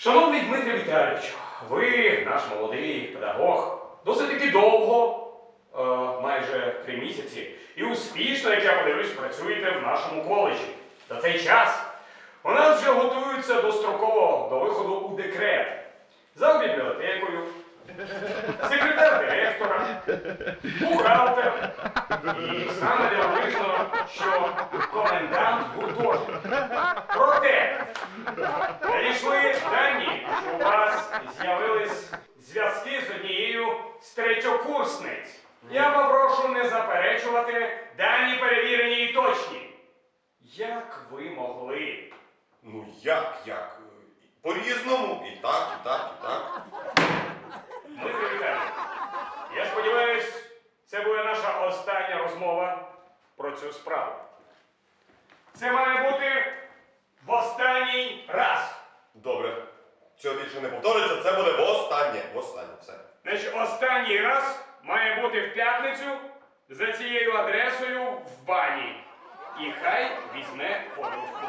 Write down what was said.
Шановний Дмитре Віталійовичу, ви, наш молодий педагог, досить таки довго, е, майже три місяці, і успішно, як я подивлюсь, працюєте в нашому коледжі. За цей час у нас вже готуються достроково до виходу у декрет. За бібліотекою, секретар директора, бухгалтер. І саме дивовижно, що комендант гуртожитку. Проте Надійшли дані, що у вас з'явились зв'язки з однією з третьокурсниць. Я попрошу не заперечувати дані перевірені і точні. Як ви могли? Ну як, як? По-різному. І так, і так, і так. Дмитро Віталійович, я сподіваюсь, це буде наша остання розмова про цю справу. Це має бути в останній раз. Добре. Цього більше не повториться, це буде востаннє. Востаннє, все. Значить, останній раз має бути в п'ятницю за цією адресою в бані. І хай візьме подружку.